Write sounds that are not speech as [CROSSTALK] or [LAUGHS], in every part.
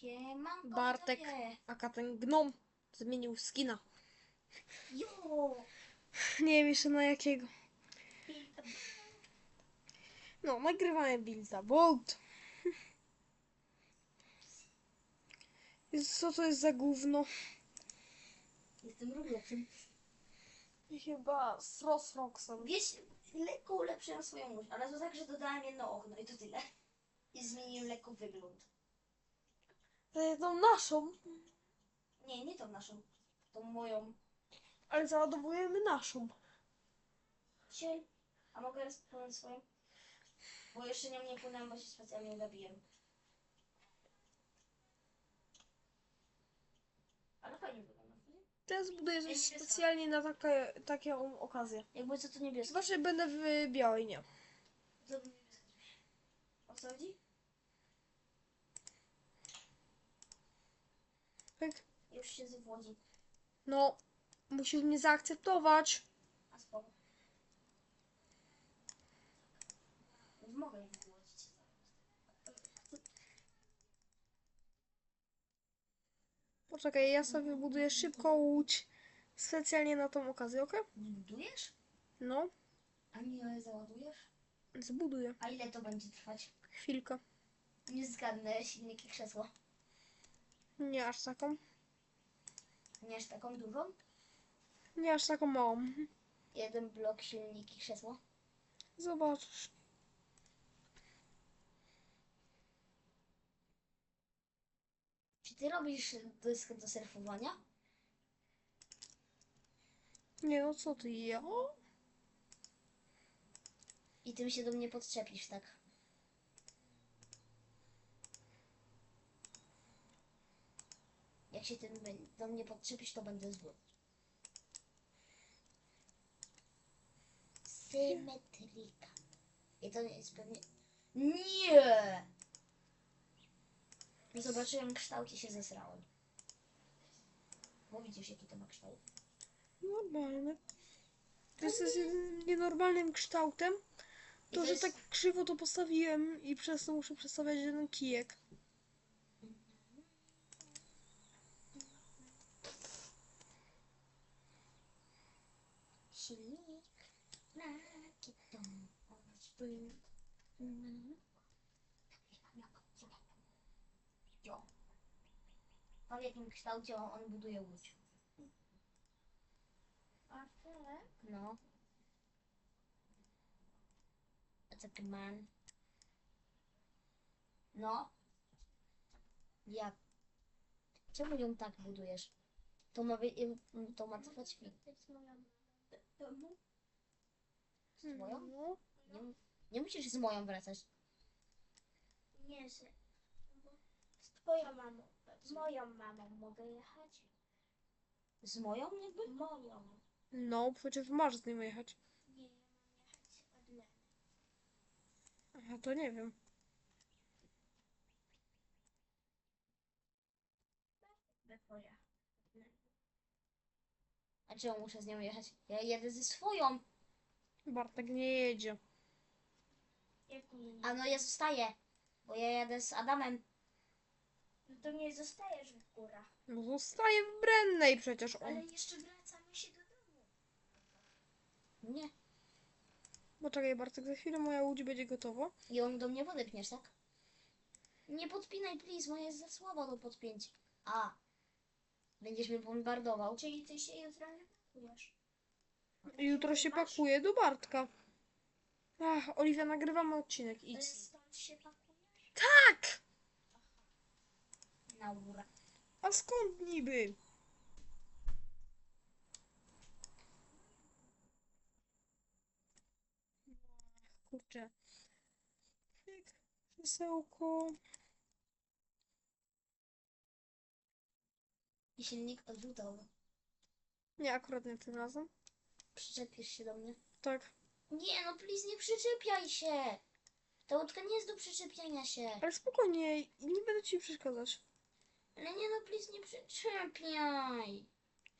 Siemanko, Bartek. widzowie. Aka ten gnom zmienił skina. Jo. Nie wiem jeszcze na jakiego. No, nagrywałem Builda Bolt. Jezu, co to jest za gówno? Jestem Robloxem. I chyba z Rosroxem. Wiesz, lekko ulepszyłem swoją łódź, ale to tak, że dodałem jedno okno i to tyle. I zmieniłem lekko wygląd. Tą naszą, Nie, nie tą naszą. Tą moją. ale załadowujemy naszą. Ciel. A mogę rozpłynąć swoją? Bo jeszcze nią nie płynąłem, bo się specjalnie zabiłem. Ale fajnie wygląda. nie? Teraz buduję coś Niebieska. specjalnie na takie, taką okazję. Jakby co to niebieskie. Chyba, że będę w białej, nie. To niebieskie. O co chodzi? Tak? Już się zwodzi. No, musisz mnie zaakceptować. A spoko. Mogę ich wyłodzić. Poczekaj, ja sobie buduję szybko łódź. Specjalnie na tą okazję, ok? Budujesz? No, A nie załadujesz? zbuduję. A ile to będzie trwać? Chwilkę. Nie zgadnę, silnik i krzesło. Nie aż taką. Nie aż taką dużą? Nie aż taką małą. Jeden blok, silnik i krzesło. Zobaczysz. Czy ty robisz dysk do surfowania? Nie no, co ty, ja? I tym się do mnie podczepisz, tak? Jak się be- do mnie podczepisz, to będę zły. Symetrika. I to nie jest pewnie... Nie! Zobaczyłem kształt i się zesrałem. Bo widzisz, jaki to ma kształt. Normalne. To jest z nienormalnym kształtem. I To, że jest- tak krzywo to postawiłem i przez to muszę przestawiać jeden kijek. Silnik na kitą. Jo. W jakim kształcie on, on buduje łódź? No. A co ty man? No. Jak? Czemu ją tak budujesz? To ma, wy- to ma trwać chwilę. Z moją? No. Nie, nie musisz z moją wracać. Nie, że z twoją mamą, z moją mamą mogę jechać? Z moją jakby? Moją. No, przecież masz z nim jechać. Nie, ja mam jechać od Leny. Aha, to nie wiem. By. A czemu muszę z nią jechać? Ja jedę ze swoją. Bartek nie jedzie. Jak nie? A no ja zostaję. Bo ja jadę z Adamem. No to nie zostajesz w górach. No zostaje w Brennej przecież on. Ale jeszcze wracamy się do domu. Nie. Poczekaj Bartek, za chwilę moja łódź będzie gotowa. I on do mnie podepniesz, tak? Nie podpinaj, please, moja jest za słaba do podpięcia. A. Będziesz mnie bombardował. Czyli ty się jutro nie pakujesz. Jutro się pakuje do Bartka. Ach, Oliwia, nagrywamy odcinek. Ale Idź. stąd się pakujesz? Tak! Na górę. A skąd niby? Kurczę. Pyk, krzesełko. I silnik odrzutowy. Nie, akurat nie tym razem. Przyczepisz się do mnie. Tak. Nie, no please, nie przyczepiaj się. Ta łódka nie jest do przyczepiania się. Ale spokojnie, nie będę ci przeszkadzać. Ale nie, no please, nie przyczepiaj.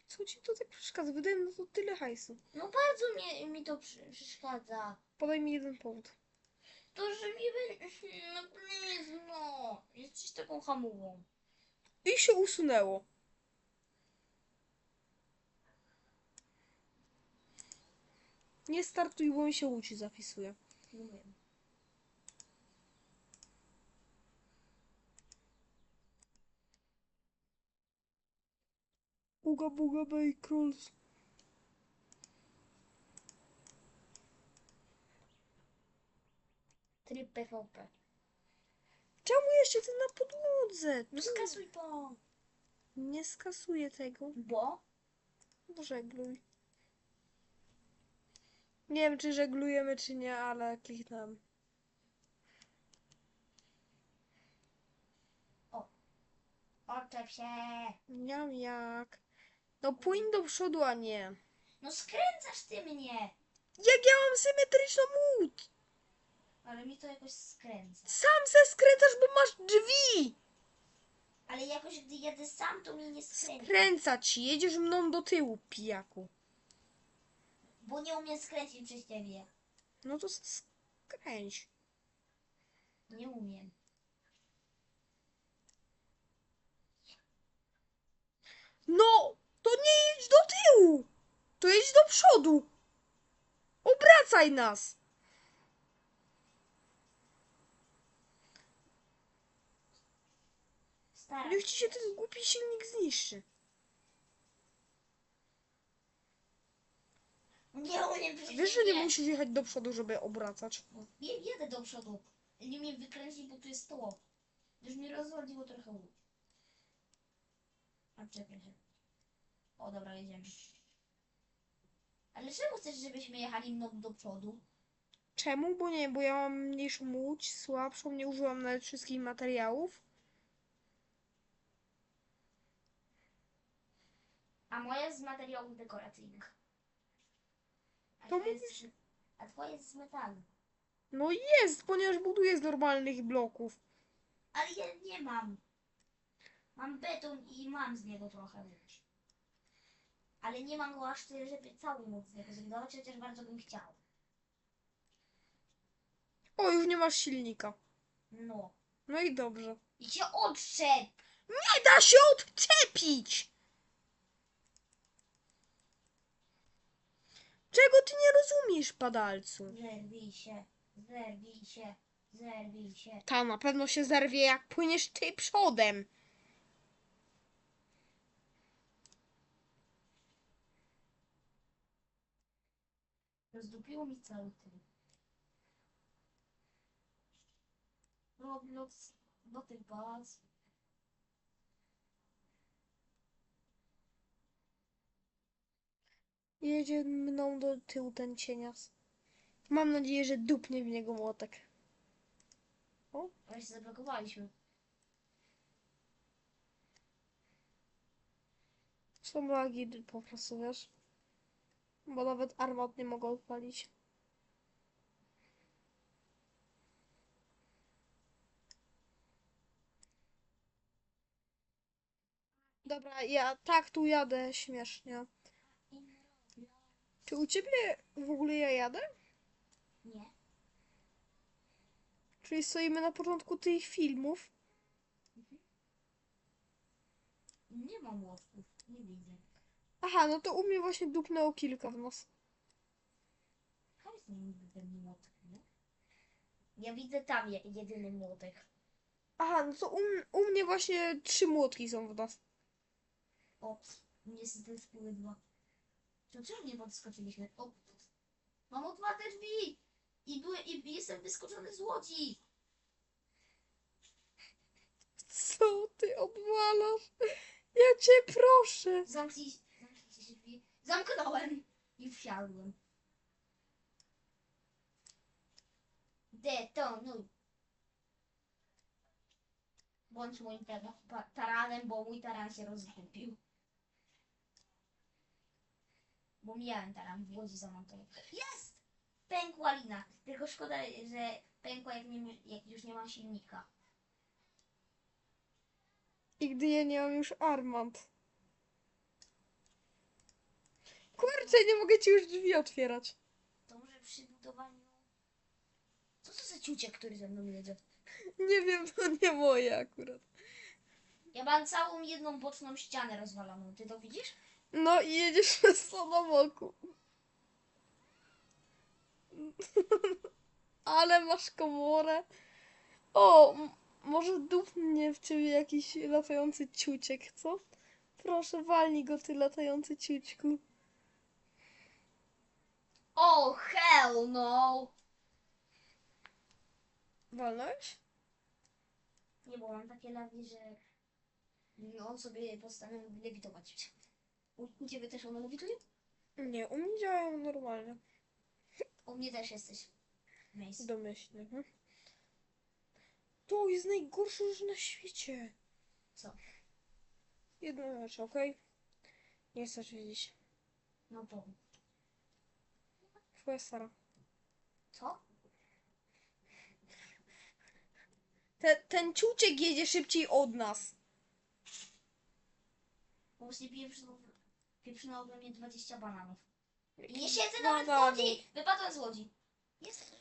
Co ci to tak przeszkadza? Wydaje mi to tyle hajsu. No bardzo mnie, mi to przy, przeszkadza. Podaj mi jeden powód. To, że mi... wy- [LAUGHS] No please, no. Jesteś taką hamułą. I się usunęło. Nie startuj, bo mi się łódź zapisuje. Nie wiem. Uga buga bay crawls. Tryb PvP. Czemu jeszcze ty na podłodze? No skasuj to. Nie skasuję tego. Bo? Żegluj. Nie wiem, czy żeglujemy, czy nie, ale kliknąłem. Oczep się. Miam jak. No pójdź do przodu, a nie. No skręcasz ty mnie. Jak ja mam symetryczną łódź? Ale mi to jakoś skręca. Sam se skręcasz, bo masz drzwi. Ale jakoś gdy jadę sam, to mnie nie skręca. Skręca ci, jedziesz mną do tyłu, pijaku. Bo nie umiem skręcić przez ciebie. No to skręć. Nie umiem. No, to nie jedź do tyłu. To jedź do przodu. Obracaj nas. Staram Niech ci się ten głupi silnik zniszczy. Nie umiem przez Wiesz, że nie musisz jechać do przodu, żeby obracać. Je, jedę do przodu. Nie mnie wykręcić, bo tu jest to. Już mi rozwaliło trochę łódź. A czekaj. O, dobra, jedziemy. Ale czemu chcesz, żebyśmy jechali mną do przodu? Czemu? Bo nie, bo ja mam mniejszą łódź, słabszą, nie użyłam nawet wszystkich materiałów. A moja z materiałów dekoracyjnych. A To jest, a twoja jest z metalu. No jest, ponieważ buduję z normalnych bloków. Ale ja nie mam. Mam beton i mam z niego trochę łódź. Ale nie mam go aż tyle, żeby cały móc z niego zbudować, chociaż bardzo bym chciał. O, już nie masz silnika. No. No i dobrze. I się odszedł! Nie da się odczepić! Czego ty nie rozumiesz, padalcu? Zerwij się, zerwij się, zerwij się. Ta na pewno się zerwie, jak płyniesz ty przodem. Rozdupiło mi cały tył. Roblox, do tych baz. Jedzie mną do tyłu ten cienias. Mam nadzieję, że dupnie w niego młotek. Ale się zablokowaliśmy. Są lagi po prostu, wiesz? Bo nawet armat nie mogę odpalić. Dobra, ja tak tu jadę śmiesznie. Czy u ciebie w ogóle ja jadę? Nie. Czyli stoimy na początku tych filmów? Nie mam młotków, nie widzę. Aha, no to u mnie właśnie dupnęło kilka w nas. Tam jest niby ten młotek, nie? Ja widzę tam je- jedyny młotek. Aha, no to u, m- u mnie właśnie trzy młotki są w nas. O, niestety spłyły dwa. To czemu nie podskoczyliśmy? O, mam otwarte drzwi! I, były, I jestem wyskoczony z łodzi! Co ty odwalasz? Ja cię proszę. Zamknij, zamknijcie się drzwi. Zamknąłem i wsiadłem. Detonuj. Bądź moim taranem, bo mój taran się rozgubił. Bo miałem taran w łodzi zamontowany. Jest! Pękła lina. Tylko szkoda, że pękła jak, nie, jak już nie mam silnika. I gdy ja nie mam już armand. Kurczę, nie mogę ci już drzwi otwierać. To może przy budowaniu... Co to za ciuciek, który ze mną jedzie? Nie wiem, to nie moje akurat. Ja mam całą jedną boczną ścianę rozwaloną. Ty to widzisz? No i jedziesz przez [LAUGHS] to na boku. [LAUGHS] Ale masz komorę. O, może dupnie w ciebie jakiś latający ciuciek, co? Proszę, walnij go, ty latający ciućku. Oh hell no! Walnąłeś? Nie, bo mam takie lagi, że on sobie postanowił lewitować. U, ciebie też ono lewituje? Nie, u mnie działają normalnie. U mnie też jesteś. Mace. Domyślnie. hm? To jest najgorsze rzecz na świecie. Co? Jedna rzecz, okej? Nie chcesz wiedzieć. No powiem. Twoja stara. Co? Te, ten ciuciek jedzie szybciej od nas. Bo właśnie pieprzyło, pieprzyło we mnie 20 bananów. Nie siedzę nawet w bananów. łodzi! Wypadłem z łodzi. Jest.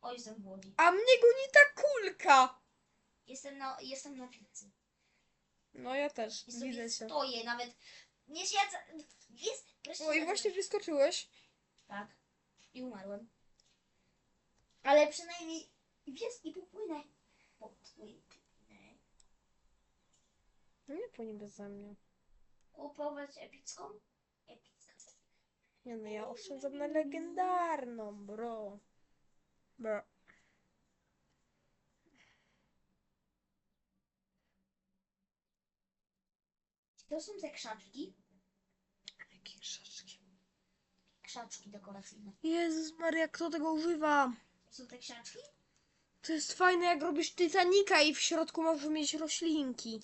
O, jestem w łodzi. A mnie goni ta kulka. Jestem na, jestem na pizzy. No ja też, I sobie widzę cię. stoję nawet. Nie siedzę. Jest. Wreszcie O i siedzę. właśnie wyskoczyłeś. Tak. I umarłem. Ale przynajmniej jest i popłynę. Popłynę. No nie płynie beze mnie. Kupować epicką? Epicka. Nie no, ja oszczędzam na legendarną, bro. Bro. To są te krzaczki. Jakie krzaczki. Krzaczki dekoracyjne. Jezus Maria, kto tego używa? To są te krzaczki? To jest fajne, jak robisz Titanica i w środku możesz mieć roślinki.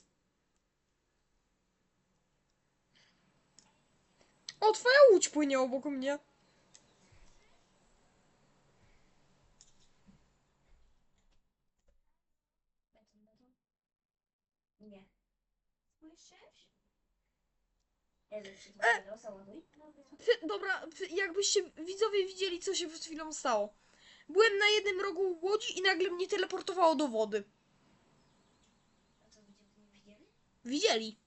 O, twoja łódź płynie obok mnie. Nie. Słyszysz? E! załaduj? Ty, dobra, jakbyście widzowie widzieli, co się przed chwilą stało. Byłem na jednym rogu łodzi i nagle mnie teleportowało do wody. Widzieli?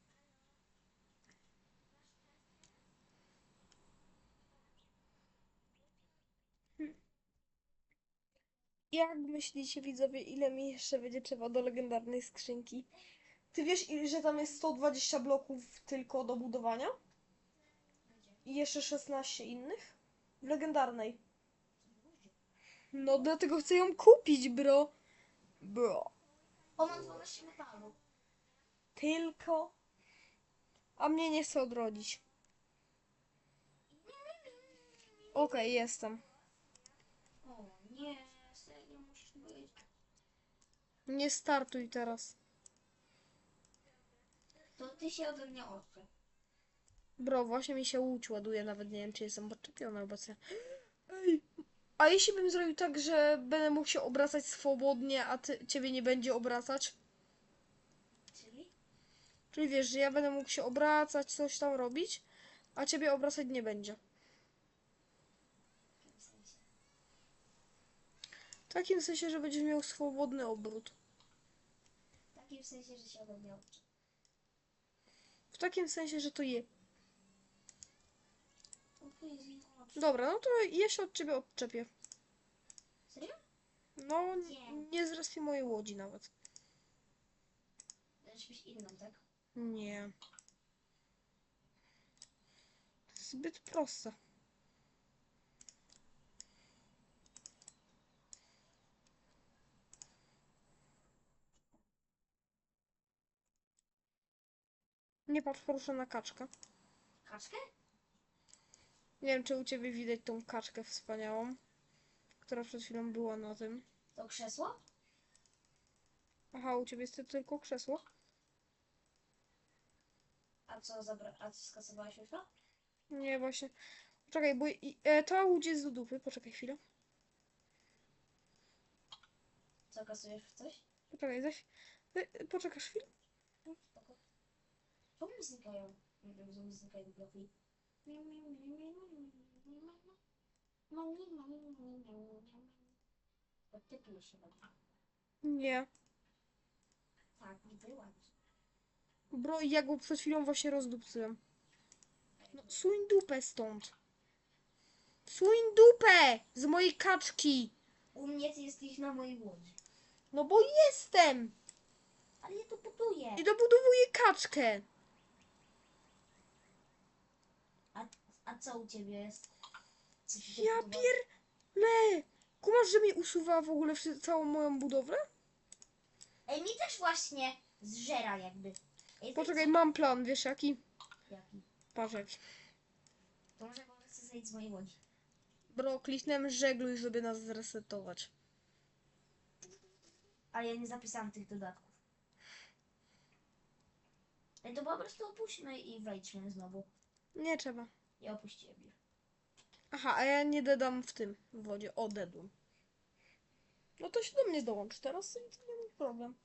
Jak myślicie, widzowie, ile mi jeszcze będzie trzeba do legendarnej skrzynki? Ty wiesz, że tam jest 120 bloków tylko do budowania? I jeszcze 16 innych? W legendarnej. No, dlatego chcę ją kupić, bro. Bro. O, mam 12 metalu. Tylko. A mnie nie chce odrodzić. Okej, jestem. O nie. Nie startuj teraz. To ty się ode mnie odczep. Bro, właśnie mi się łódź ładuje, nawet nie wiem, czy jestem podczepiona obecnie. Ej. A jeśli bym zrobił tak, że będę mógł się obracać swobodnie, a ty, ciebie nie będzie obracać? Czyli? Czyli wiesz, że ja będę mógł się obracać, coś tam robić, a ciebie obracać nie będzie. W jakim sensie? W takim sensie, że będziesz miał swobodny obrót. W takim sensie, że się ode mnie odczep. W takim sensie, że to je. Dobra, no to ja się od ciebie odczepię. Serio? No, Nie. nie zrespię mojej łodzi nawet. Będziesz mieć inną, tak? Nie. Zbyt proste. Nie patrz proszę na kaczkę. Kaczkę? Nie wiem, czy u ciebie widać tą kaczkę wspaniałą, która przed chwilą była na tym. To krzesło? Aha, u ciebie jest to tylko krzesło. A co zabra... A co skasowałeś już to? Nie, właśnie. Poczekaj, bo i, e, ta łódź jest do dupy. Poczekaj chwilę. Co kasujesz w coś? Poczekaj, zaś. E, poczekasz chwilę? Czemu znikają? Nie wiem, że mi znikają bloki. Podtypujesz się chyba. Nie. Tak, nie była. Bro, ja go przed chwilą właśnie rozdupcyłem. No, suń dupę stąd. Suń dupę z mojej kaczki. U mnie ty jesteś na mojej łodzi. No bo jestem. Ale ja to buduję. I dobudowuję kaczkę. A, co u ciebie jest? Co Ja budowałeś? pierle. Kumasz, że mi usuwa w ogóle wszy- całą moją budowlę? Ej, mi też właśnie zżera jakby. Ej, Poczekaj, mam plan, wiesz jaki? Jaki? Patrz jaki. To może po prostu zejść z mojej łodzi. Bro, kliknąłem żegluj, żeby nas zresetować. Ale ja nie zapisałam tych dodatków. Ej, to po prostu opuśćmy i wejdźmy znowu. Nie trzeba. Ja opuściłem już. Aha, a ja nie dodam w tym w wodzie. O. No to się do mnie dołącz teraz i to nie ma problem.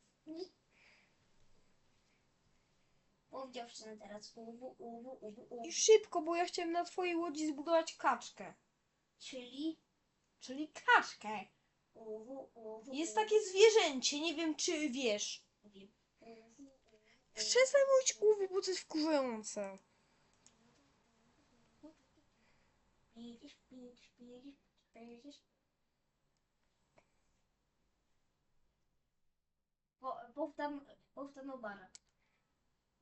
Mów dziewczynę teraz. Uwu, uwu, uwu, uwu. I szybko, bo ja chciałem na twojej łodzi zbudować kaczkę. Czyli Czyli kaczkę. uwu, uwu. Jest takie zwierzęcie, nie wiem czy wiesz. uwu, uwu, uwu. Przestań mówić uwu, bo to jest wkurzające. Pidzisz, pidzisz, pidzisz. Po, powtam, powtam obara.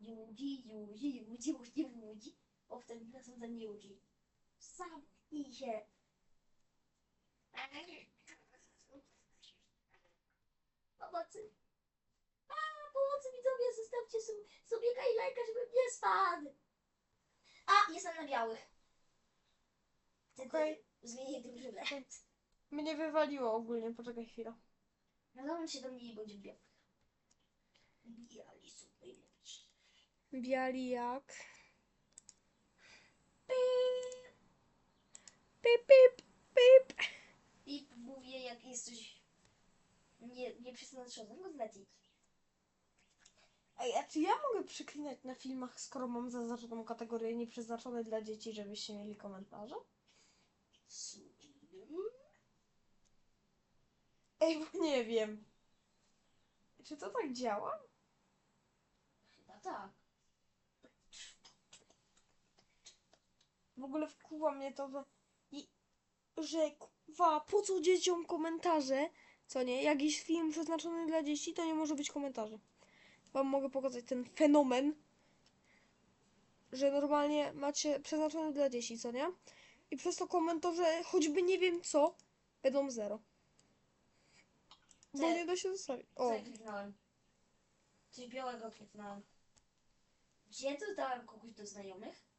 Judzi, judzi, judzi, judzi, judzi. Powtam nasądzam judzi. Zamknij się. Pomocy. A, pomocy widzowie, zostawcie sobie, sobie lajka, żebym nie spadł. A, jestem na białych. Okej. zmienię drużynę. Mnie wywaliło ogólnie, poczekaj chwilę. No on się do mnie nie będzie biał. Biali są najlepsi. Biali jak? Pip, pip, pip, pip. I mówię, jak jest coś nie, nieprzeznaczone, no zleci. Ej, a czy ja mogę przeklinać na filmach, skoro mam zaznaczoną kategorię nieprzeznaczone dla dzieci, żebyście mieli komentarze? Ej, bo nie wiem. Czy to tak działa? Chyba tak. W ogóle wkuwa mnie to, że... I, że kuwa, po co dzieciom komentarze? Co nie? Jakiś film przeznaczony dla dzieci, to nie może być komentarzy. Wam mogę pokazać ten fenomen, że normalnie macie przeznaczony dla dzieci, co nie? I przez to komentarze, choćby nie wiem co, będą zero. Bo Co- nie da się zostawić. Co O, ja kliknąłem? Coś białego kliknąłem. Gdzie to dałem kogoś do znajomych?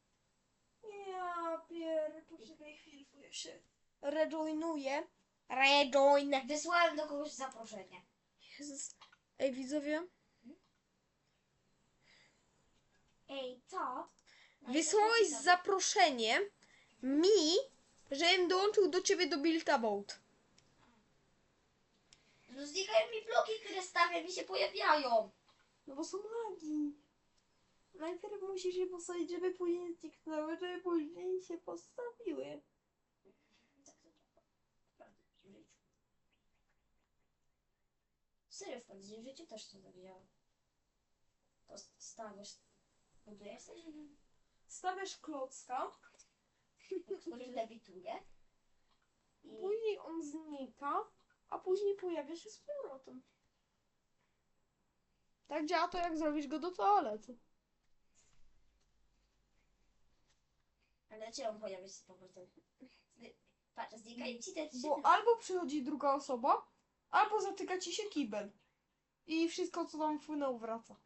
ja pier... Poczekaj chwilę, bo ja się rejoinuję. Rejoin! Wysłałem do kogoś zaproszenie. Jezus. Ej, widzowie, Ej, co? Wysłałeś zaproszenie mi, żebym dołączył do ciebie do Build a Boat. No znikają mi bloki, które stawiam i się pojawiają. No bo są lagi. Najpierw musisz je postawić, żeby później zniknęły, żeby później się postawiły. Tak. Serio, w prawdziwym życiu też to działa. To stawiasz, budujesz coś, Stawiasz klocka, który lewituje. I później on znika, a później pojawia się z powrotem. Tak działa to, jak zrobisz go do toalety. Ale czy on pojawia się z powrotem? Patrz, znikają ci te trzy Bo albo przychodzi druga osoba, albo zatyka ci się kibel. I wszystko, co tam wpłynęło, wraca.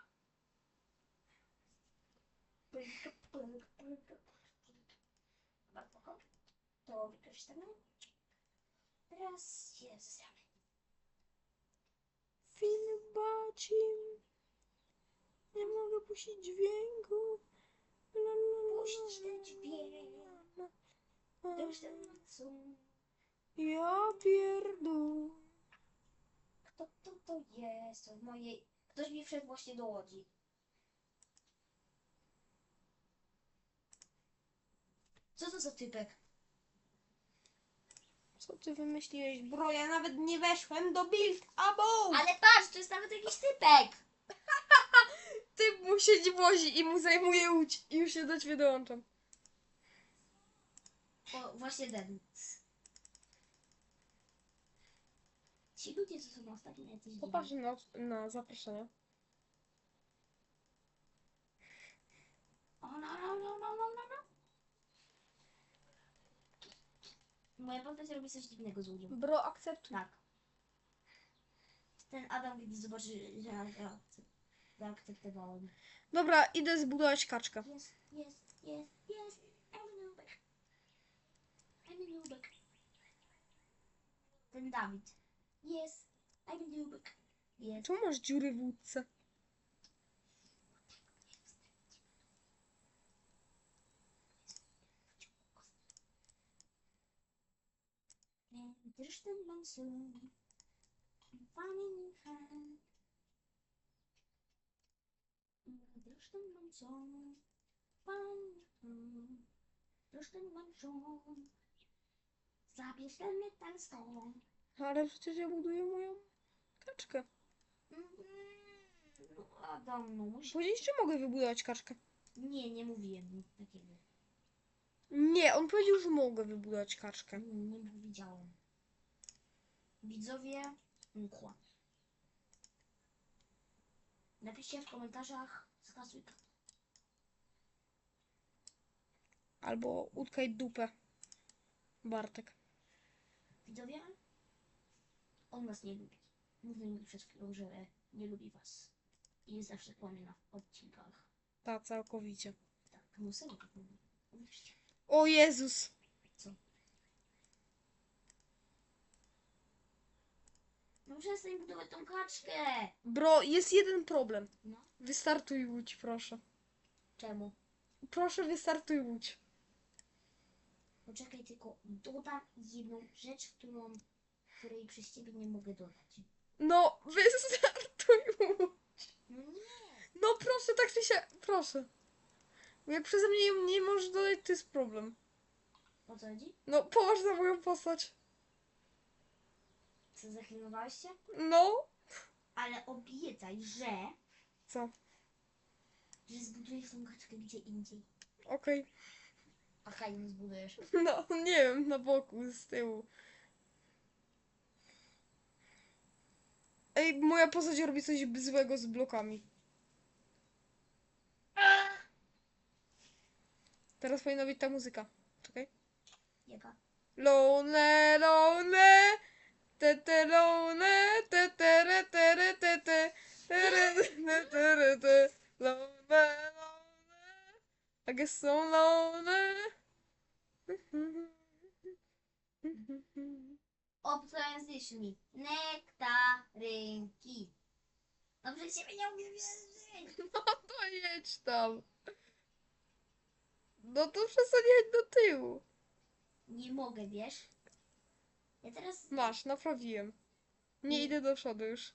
To wykorzystamy. Teraz jest. Film bacim. Nie mogę puścić dźwięku. Puść ten dźwięk. już ten co? Ja pierdolę. Kto to, to jest? W mojej... Ktoś mi wszedł właśnie do łodzi. Co to za typek? Co ty wymyśliłeś, bro? Ja nawet nie weszłem do Build a Boat. Ale patrz, to jest nawet jakiś typek! [LAUGHS] Ty mu siedzi w łozi i mu zajmuje łódź. I już się do ciebie dołączam. O, właśnie ten. Ci ludzie, co są ostatnio jacyś Popatrz dziwni. na, na zaproszenia. O, no, no, no, no, no, no, no. Moja postać robi coś dziwnego z ludziom. Bro, akceptuj. Tak. Ten Adam, gdy zobaczy, że ja zaakce- zaakceptowałem. Dobra, idę zbudować kaczkę. Jest, jest, jest, jest. I'm a nubek. I'm a nubek. Ten Dawid. Jest. I'm a nubek. Jest. Czemu masz dziury w łódce? There's the monsoon. Running hand. There's the monsoon. There's the monsoon. Zabierz ten metal stąd. Ale przecież ja buduję moją kaczkę. No, Adam, no musi... Powiedzieć, czy mogę wybudować kaczkę? Nie, nie mówiłem nic takiego. Nie, on powiedział, że mogę wybudować kaczkę. Nie, nie powiedziałem. Widzowie, mkła. Napiszcie w komentarzach skasuj kanał. Albo utkaj dupę. Bartek. Widzowie, on was nie lubi. Mówił mi przed chwilą, że nie lubi was. I zawsze kłamie na odcinkach. Ta, całkowicie. Tak, no serio tak mówi. O Jezus! No przestań budować tą kaczkę! Bro, jest jeden problem. No, Wystartuj łódź, proszę. czemu? Proszę, wystartuj łódź. Poczekaj tylko, dodam jedną rzecz, którą, której przez ciebie nie mogę dodać. No, [LAUGHS] wystartuj łódź. No nie! No proszę, tak czy się... Proszę. Jak przeze mnie nie możesz dodać, to jest problem. O co chodzi? No, popatrz na moją postać. Co, zaklinowałeś się? No. Ale obiecaj, że, Co? że zbudujesz tą kaczkę gdzie indziej. Okej. A hajmu zbudujesz. [LAUGHS] No, nie wiem, na boku, z tyłu. Ej, moja postać robi coś złego z blokami. Teraz powinna być ta muzyka. Czekaj. Jaka? Lonely, lonely, te te lonely, te te re te re te te, te re te te re te, lonely, lonely, I get so lonely. Obcojęzyczni. Nektarynki. Przecież ciebie nie uwierzyć. [LAUGHS] No to jedź tam. No to jechać do tyłu. Nie mogę, wiesz? Ja teraz... Masz, naprawiłem. Nie idę do przodu już.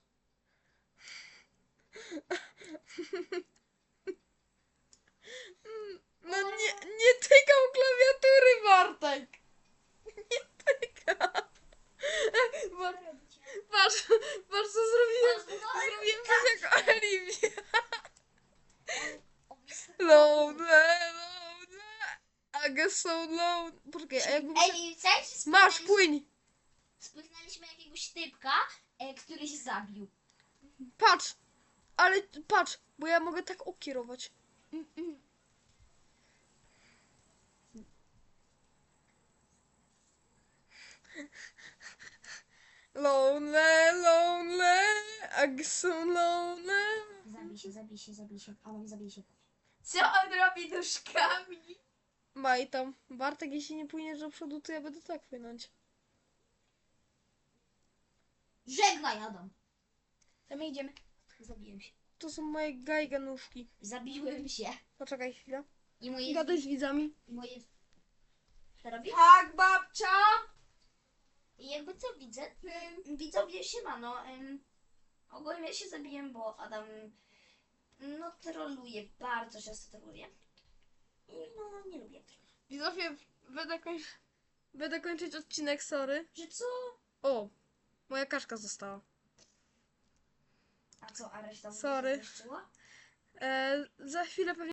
No nie, nie tykał klawiatury, Bartek! Nie tykam! Bar- Patrz, patrz co zrobiłem. Zrobiłem coś jak Oliwia. Lonely, lonely, I get so low. Poczekaj, a jakbym... Ej? Masz, płyń! Spóznaliśmy jakiegoś typka, e, który się zabił. Patrz! Ale mogę tak okierować. Lonely, lonely, I get so lonely. Zabij się, zabij się, zabij się. A mam zabij się. Co on robi nóżkami? Maj tam. Bartek, jeśli nie płyniesz do przodu, to ja będę tak płynąć. Żegnaj, Adam. To my idziemy. Zabiłem się. To są moje gajganówki. Zabiłem się. Poczekaj chwilę. I moje... Gadaj z widzami. I moje... Co robisz? Tak, babcia! I jakby co widzę, ym, widzowie siemano, ym, ogólnie się zabiłem, bo Adam no troluje, bardzo często troluje. I no nie lubię troll. Widzowie, będę, koń... będę kończyć odcinek, sorry. Że co? O, moja kaszka została. A co, a reszta Sorry. zniszczyła? E, za chwilę pewnie